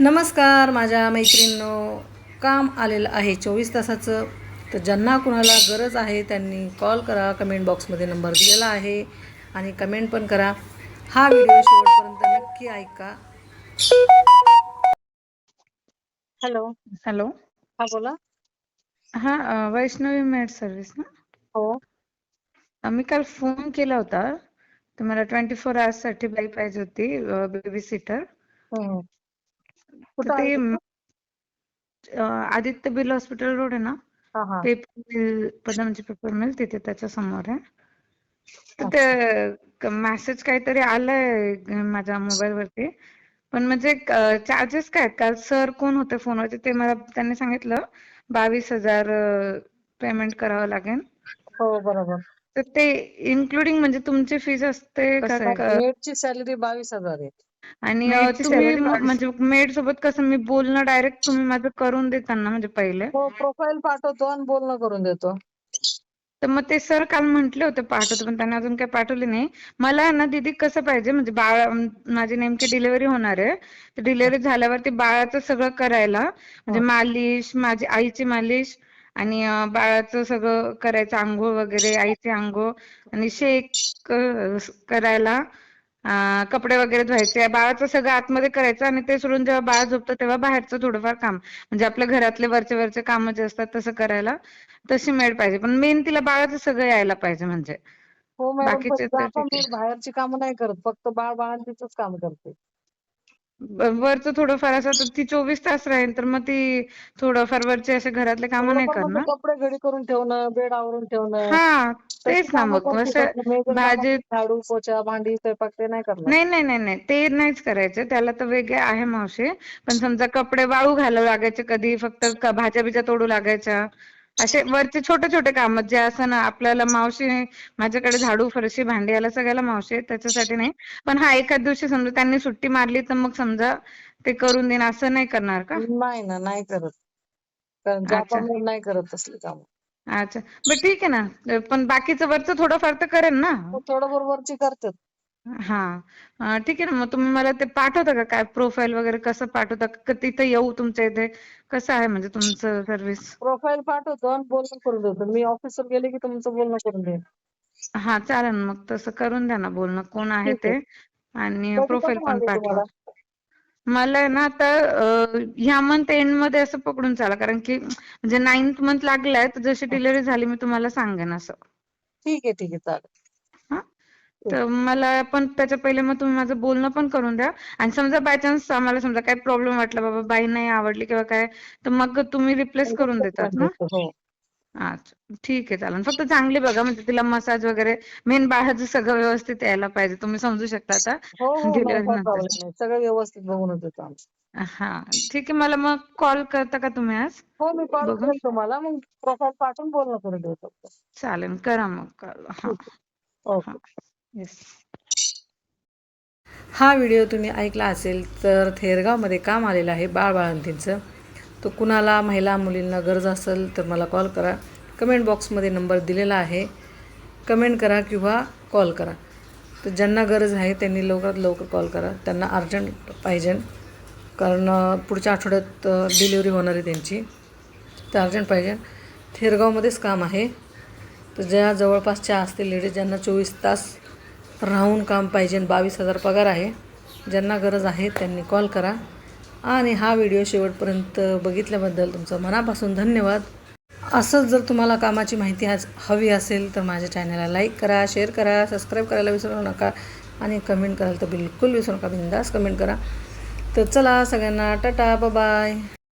नमस्कार माझ्या मैत्रिणींनो. काम आलेलं आहे चोवीस तासाचं. तर ज्यांना कुणाला गरज आहे त्यांनी कॉल करा. कमेंट बॉक्समध्ये नंबर दिलेला आहे. आणि कमेंट पण करा. हा व्हिडिओ शेवटपर्यंत नक्की ऐका. हॅलो. हॅलो. हा बोला. हा वैष्णवी मेड सर्व्हिस ना? हो. मी काल फोन केला होता. तर मला ट्वेंटी फोर आवर्ससाठी बाई पाहिजे होती बेबी सिटर कुठं ते आदित्य बिर्ला हॉस्पिटल रोड आहे ना? पेपर मिल पेपर मिल तिथे त्याच्यासमोर आहे. तर ते मेसेज काहीतरी आलाय माझ्या मोबाईल वरती. पण म्हणजे चार्जेस काय काल सर कोण होते फोनवरती ते मला त्यांनी सांगितलं बावीस हजार पेमेंट करावं लागेल. हो बरोबर. तर ते इन्क्लुडिंग म्हणजे तुमची फीज असते सॅलरी बावीस हजार आहे. आणि तुम्ही. म्हणजे मेड सोबत कसं मी बोलणं डायरेक्ट तुम्ही माझं करून देताना म्हणजे पहिले? हो प्रोफाईल पाठवतो आणि बोलणं करून देतो. तर मग ते सर काल म्हंटले होते पाठवतो पण त्यांनी अजून काही पाठवले नाही. मला ना दीदी कसं पाहिजे म्हणजे बाळ माझी नेमकी डिलिव्हरी होणार आहे. तर डिलिव्हरी झाल्यावरती बाळाचं सगळं करायला म्हणजे हा. मालिश माझी आईची मालिश आणि बाळाचं सगळं करायचं आंघोळ वगैरे आईचे आंघोळ आणि शेक करायला. अ, कपडे वगैरे धुवायचे. बाळाचं सगळं आतमध्ये करायचं आणि ते सोडून जेव्हा बाळ झोपतं तेव्हा बाहेरचं थोडंफार काम. म्हणजे आपल्या घरातले वरचे वरचे काम जे असतात तसं करायला तशी मेड पाहिजे. पण मेन तिला बाळाचं सगळं यायला पाहिजे म्हणजे. हो मॅडम बाकीचे बाहेरची कामं नाही करत. फक्त बाळ बाळांचीच काम करते. वरचं थोडंफार असं तर ती चोवीस तास राहील तर मग ती थोडंफार वरचे असे घरातले कामं नाही करणार. कपडे घडी करून ठेवणं बेड आवरून ठेवणं. हा तेच ना मग. भाजी झाडू पोछा भांडी स्वयंपाक ते नाही करणार. नाही नाही नाही नाही. ते नाहीच करायचं. त्याला तर वेगळे आहे मावशी. पण समजा कपडे वाळू घालावं लागायचे कधी. फक्त भाज्या बिज्या तोडू लागायच्या. असे वरचे छोटे छोटे काम जे असं ना आपल्याला मावशी माझ्याकडे झाडू फरशी भांडी याला सगळ्याला मावशी आहे, त्याच्यासाठी नाही. पण हा एखाद दिवशी समजा त्यांनी सुट्टी मारली तर मग समजा ते करून देईन असं नाही करणार का? नाही ना नाही करत. कारण अच्छा. नाही करत तसली कामं. अच्छा. बर ठीक आहे ना. पण बाकीचं वरचं थोडंफार तर करेन ना. थोडं बरोबरची करतात. हा. अं, ठीक आहे ना. मग तुम्ही मला ते पाठवता का? काय प्रोफाईल वगैरे कसं पाठवता? का तिथं येऊ तुमच्या इथे? कसं आहे म्हणजे तुमचं सर्व्हिस प्रोफाईल पाठवतो आणि बोलणं करून देतो. मी ऑफिसवर गेले की तुमचं बोलणं करून देईन. हा चालेल. मग तसं करून द्या ना बोलणं. कोण आहे ठीक आहे. ते आणि प्रोफाईल पण पाठवा. तुम्हाला. मला आहे ना आता अं, ह्या मंथ एंडमध्ये असं पकडून चाला. कारण की म्हणजे नाईन्थ मंथ लागलाय. तर जशी डिलिव्हरी झाली मी तुम्हाला सांगेन असं. ठीक आहे ठीक आहे. चालेल. तर मला पण त्याच्या पहिले मग तुम्ही माझं बोलणं पण करून द्या. आणि समजा बाय चान्स आम्हाला समजा काही प्रॉब्लेम वाटला बाबा बाई नाही आवडली किंवा काय तर मग तुम्ही रिप्लेस करून देतात ना? हो. अच्छा. ठीक आहे चालेल. फक्त चांगली बघा म्हणजे तिला मसाज वगैरे मेन बाळाचं सगळं व्यवस्थित यायला पाहिजे. तुम्ही समजू शकता आता. हो हो काय सगळं व्यवस्थित बघूनच देतो हा. ठीक आहे मला मग कॉल करता का तुम्ही आज? हो मी कॉल तुम्हाला. मग प्रोफाईल पाठवून बोलणं करून चालेल करा मग कॉल हा. हा. ओके. येस हा व्हिडिओ तुम्ही ऐकला असेल तर थेरगावमध्ये काम आलेलं आहे बाळ बाळंतींचं तो कुणाला महिला मुलींना गरज असेल तर मला कॉल करा. कमेंट बॉक्समध्ये नंबर दिलेला आहे. कमेंट करा किंवा कॉल करा. तर ज्यांना गरज आहे त्यांनी लवकरात लवकर कॉल करा. त्यांना अर्जंट पाहिजे. कारण पुढच्या आठवड्यात डिलिव्हरी होणार आहे त्यांची. तर अर्जंट पाहिजे. थेरगावमध्येच काम आहे. तर ज्या जवळपासच्या असतील लेडीज ज्यांना चोवीस तास राहून काम पाहिजे बावीस हजार पगार आहे. ज्यांना गरज आहे त्यांनी कॉल करा. आणि हा व्हिडिओ शेवटपर्यंत बघितल्याबद्दल तुमचं मनापासून धन्यवाद. असंच जर तुम्हाला कामाची माहिती आज हवी असेल तर माझ्या चॅनलला लाईक करा शेअर करा सबस्क्राईब करायला विसरू नका. आणि कमेंट करायला तर बिलकुल विसरू नका. बिंदास कमेंट करा. तर चला सगळ्यांना टाटा बाय